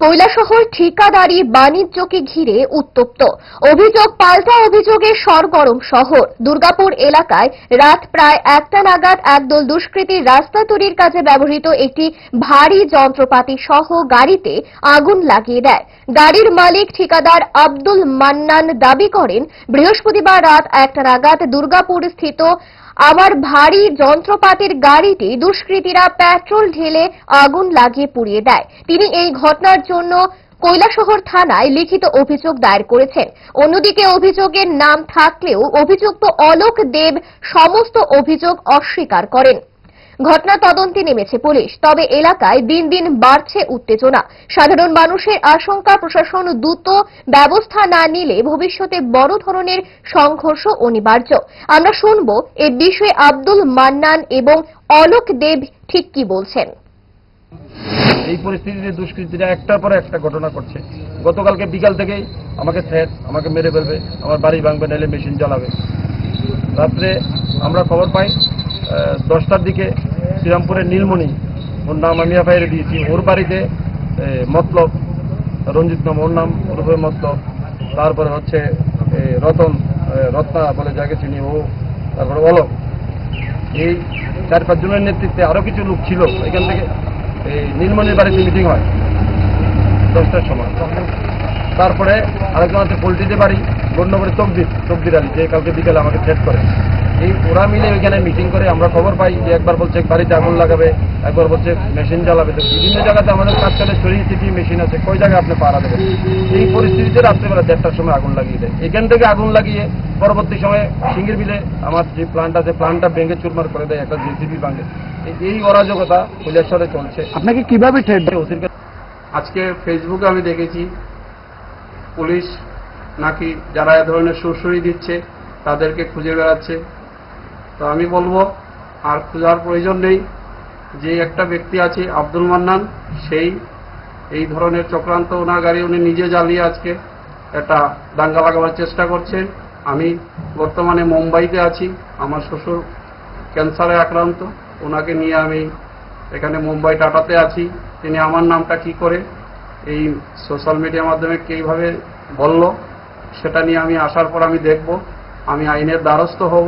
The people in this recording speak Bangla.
কৈলাসহর ঠিকাদারি বাণিজ্যকে ঘিরে উত্তপ্ত। অভিযোগ, পাল্টা অভিযোগে সরগরম শহর। দুর্গাপুর এলাকায় রাত প্রায় একটা নাগাদ একদল দুষ্কৃতী রাস্তা তৈরির কাজে ব্যবহৃত একটি ভারী যন্ত্রপাতি সহ গাড়িতে আগুন লাগিয়ে দেয়। গাড়ির মালিক ঠিকাদার আব্দুল মান্নান দাবি করেন, বৃহস্পতিবার রাত একটা নাগাদ দুর্গাপুর স্থিত আমার ভারী যন্ত্রপাতির গাড়িটি দুষ্কৃতীরা পেট্রোল ঢেলে আগুন লাগিয়ে পুড়িয়ে দেয়। তিনি এই ঘটনার জন্য কৈলাসহর থানায় লিখিত অভিযোগ দায়ের করেছেন। অন্যদিকে অভিযোগের নাম থাকলেও অভিযুক্ত অলোক দেব সমস্ত অভিযোগ অস্বীকার করেন। ঘটনা তদন্তে নেমেছে পুলিশ। তবে এলাকায় দিন দিন বাড়ছে উত্তেজনা। সাধারণ মানুষের আশঙ্কা, প্রশাসন দ্রুত ব্যবস্থা না নিলে ভবিষ্যতে বড় ধরনের সংঘর্ষ অনিবার্য। আমরা শুনব এ বিষয়ে আব্দুল মান্নান এবং অলোক দেব ঠিক কি বলছেন। এই পরিস্থিতিতে দুষ্কৃতীরা একটার পর একটা ঘটনা করছে। গতকালকে বিকাল থেকেই আমাকে থ্রেট আমাকে মেরে ফেলবে, আমার বাড়ি ভাঙবে, নাহলে মেশিন চালাবে। রাত্রে আমরা খবর পাই দশটার দিকে শ্রীরামপুরের নীলমণি, ওর নাম আমি এফআইআর দিয়েছি। ওর বাড়িতে মতলব, রঞ্জিত নাম, ওর নাম ওরফে মতলব। তারপরে হচ্ছে রতন রত্না বলে যাকে চিনি ও, তারপরে অলক। এই চার পাঁচজনের নেতৃত্বে আরও কিছু লোক ছিল। এখান থেকে এই নীলমণির বাড়িতে মিটিং হয়। দশটার সময়। তারপরে আরেকজন আছে পোলট্রিতে বাড়ি গণ্যবাড়ি তকদির তকদির আলী, যে কালকে বিকেলে আমাকে থ্রেট করে। এই ওরা মিলে ওইখানে মিটিং করে আমরা খবর পাই যে একবার বলছে বাড়িতে আগুন লাগাবে একবার বলছে মেশিন জ্বালাবে। তো বিভিন্ন জায়গাতে আমাদের কাজ চলে ছড়িয়ে ছিটিয়ে মেশিন আছে। কই জায়গায় আপনি পাড়া দেবেন? এই পরিস্থিতিতে রাত্রেবেলা দেড়টার সময় আগুন লাগিয়ে দেয়। এখান থেকে আগুন লাগিয়ে পরবর্তী সময়ে সিঙ্গির বিলে আমার যে প্লান্ট আছে প্লান্টটা ভেঙে চুরমার করে দেয় একটা জেসিবি ভাঙে। এই- এই অরাজকতা কৈলাসরে চলছে। আপনাকে কীভাবে ঠেট? ওসির আজকে ফেসবুকে আমি দেখেছি পুলিশ নাকি যারা এ ধরনের সুরসুরি দিচ্ছে তাদেরকে খুঁজে বেড়াচ্ছে। তো আমি বলব, আর খোঁজার প্রয়োজন নেই। যে একটা ব্যক্তি আছে, আব্দুল মান্নান, সেই, এই ধরনের চক্রান্ত ওনার গাড়ি উনি নিজে জ্বালিয়ে আজকে একটা দাঙ্গা লাগাবার চেষ্টা করছে আমি বর্তমানে মুম্বাইতে আছি, আমার শ্বশুর ক্যান্সারে আক্রান্ত, ওনাকে নিয়ে আমি এখানে মুম্বাই টাটাতে আছি। তিনি আমার নামটা কি করে এই সোশ্যাল মিডিয়ার মাধ্যমে কীভাবে বলল, সেটা নিয়ে আমি আসার পর আমি দেখব, আমি আইনের দ্বারস্থ হব।